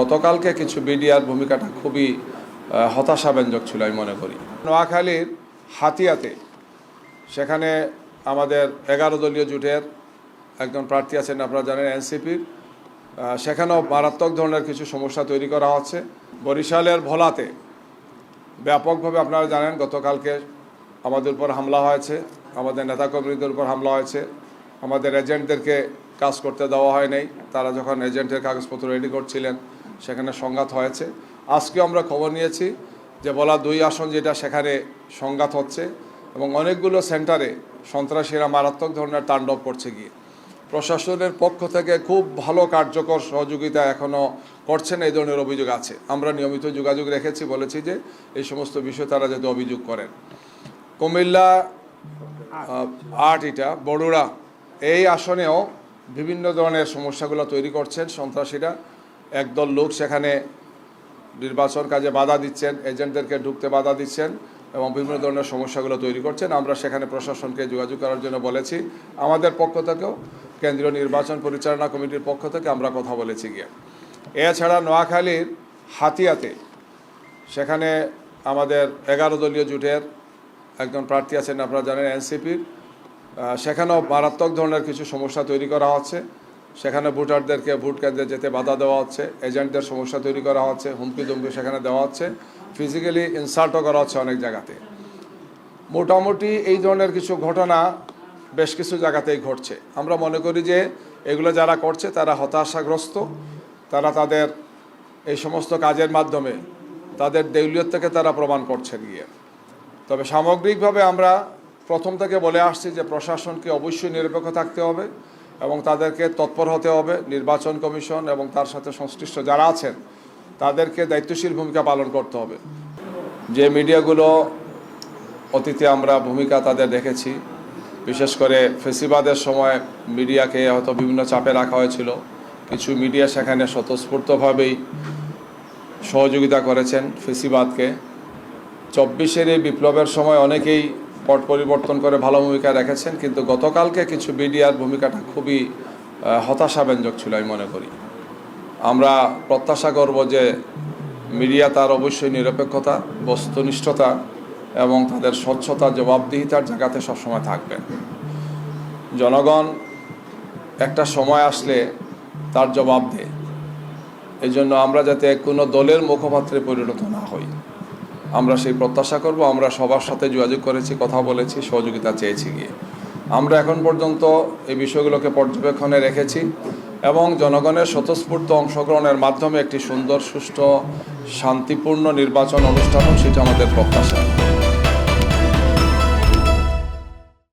গতকালকে কিছু মিডিয়ার ভূমিকাটা খুবই হতাশাব্যঞ্জক ছিল আমি মনে করি। নোয়াখালীর হাতিয়াতে, সেখানে আমাদের এগারো দলীয় জোটের একজন প্রার্থী আছেন আপনারা জানেন, এনসিপির। সেখানেও মারাত্মক ধরনের কিছু সমস্যা তৈরি করা হচ্ছে। বরিশালের ভোলাতে ব্যাপকভাবে আপনারা জানেন, গতকালকে আমাদের উপর হামলা হয়েছে, আমাদের নেতাকর্মীদের উপর হামলা হয়েছে। আমাদের এজেন্টদেরকে কাজ করতে দেওয়া হয় নাই। তারা যখন এজেন্টের কাগজপত্র রেডি করছিলেন, সেখানে সংঘাত হয়েছে। আজকে আমরা খবর নিয়েছি যে বলা দুই আসন যেটা, সেখানে সংঘাত হচ্ছে এবং অনেকগুলো সেন্টারে সন্ত্রাসীরা মারাত্মক ধরনের তাণ্ডব করছে গিয়ে। প্রশাসনের পক্ষ থেকে খুব ভালো কার্যকর সহযোগিতা এখনও করছেন এই ধরনের অভিযোগ আছে। আমরা নিয়মিত যোগাযোগ রেখেছি, বলেছি যে এই সমস্ত বিষয়ে তারা যাতে অভিযোগ করেন। কুমিল্লা আট এটা বড়ুড়া এই আসনেও বিভিন্ন ধরনের সমস্যাগুলো তৈরি করছেন সন্ত্রাসীরা। একদল লোক সেখানে নির্বাচন কাজে বাধা দিচ্ছেন, এজেন্টদেরকে ঢুকতে বাধা দিচ্ছেন এবং বিভিন্ন ধরনের সমস্যাগুলো তৈরি করছেন। আমরা সেখানে প্রশাসনকে যোগাযোগ করার জন্য বলেছি। আমাদের পক্ষ থেকেও, কেন্দ্রীয় নির্বাচন পরিচালনা কমিটির পক্ষ থেকে আমরা কথা বলেছি গিয়ে। এছাড়া নোয়াখালীর হাতিয়াতে সেখানে আমাদের এগারো দলীয় জোটের একজন প্রার্থী আছেন, আপনারা জানেন, এনসিপির। সেখানেও মারাত্মক ধরনের কিছু সমস্যা তৈরি করা হচ্ছে। সেখানে ভোটারদেরকে ভোট কেন্দ্রে যেতে বাধা দেওয়া হচ্ছে, এজেন্টদের সমস্যা তৈরি করা হচ্ছে হুমকি দুমকি সেখানে দেওয়া হচ্ছে ফিজিক্যালি ইনসাল্টও করা হচ্ছে অনেক জায়গাতে। মোটামুটি এই ধরনের কিছু ঘটনা বেশ কিছু জায়গাতেই ঘটছে। আমরা মনে করি যে এগুলো যারা করছে, তারা হতাশাগ্রস্ত। তারা তাদের এই সমস্ত কাজের মাধ্যমে তাদের দেউলিয়ত থেকে তারা প্রমাণ করছেন গিয়ে। তবে সামগ্রিকভাবে আমরা প্রথম থেকে বলে আসছি যে প্রশাসনকে অবশ্যই নিরপেক্ষ থাকতে হবে এবং তাদেরকে তৎপর হতে হবে, নির্বাচন কমিশন এবং তার সাথে সংশ্লিষ্ট যারা আছেন, তাদেরকে দায়িত্বশীল ভূমিকা পালন করতে হবে। যে মিডিয়াগুলো অতীতে আমরা ভূমিকা তাদের দেখেছি, বিশেষ করে ফেসিবাদের সময় মিডিয়াকে হয়তো বিভিন্ন চাপে রাখা হয়েছিল, কিছু মিডিয়া সেখানে স্বতঃস্ফূর্তভাবেই সহযোগিতা করেছেন ফেসিবাদকে। চব্বিশের এই বিপ্লবের সময় অনেকেই পট পরিবর্তন করে ভালো ভূমিকা রেখেছেন, কিন্তু গতকালকে কিছু মিডিয়ার ভূমিকাটা খুবই হতাশাব্যঞ্জক ছিল আমি মনে করি। আমরা প্রত্যাশা করব যে মিডিয়া তার অবশ্যই নিরপেক্ষতা, বস্তুনিষ্ঠতা এবং তাদের স্বচ্ছতা, জবাবদিহিতার জায়গাতে সবসময় থাকবেন জনগণ একটা সময় আসলে তার জবাব দেয়। এই জন্য আমরা যাতে কোনো দলের মুখপাত্রে পরিণত না হই। আমরা সেই প্রত্যাশা করব, আমরা সবার সাথে যোগাযোগ করেছি, কথা বলেছি, সহযোগিতা চেয়েছি গিয়ে। আমরা এখন পর্যন্ত এই বিষয়গুলোকে পর্যবেক্ষণে রেখেছি এবং জনগণের স্বতঃস্ফূর্ত অংশগ্রহণের মাধ্যমে একটি সুন্দর, সুষ্ঠু, শান্তিপূর্ণ নির্বাচন অনুষ্ঠান সেটা আমাদের প্রত্যাশা।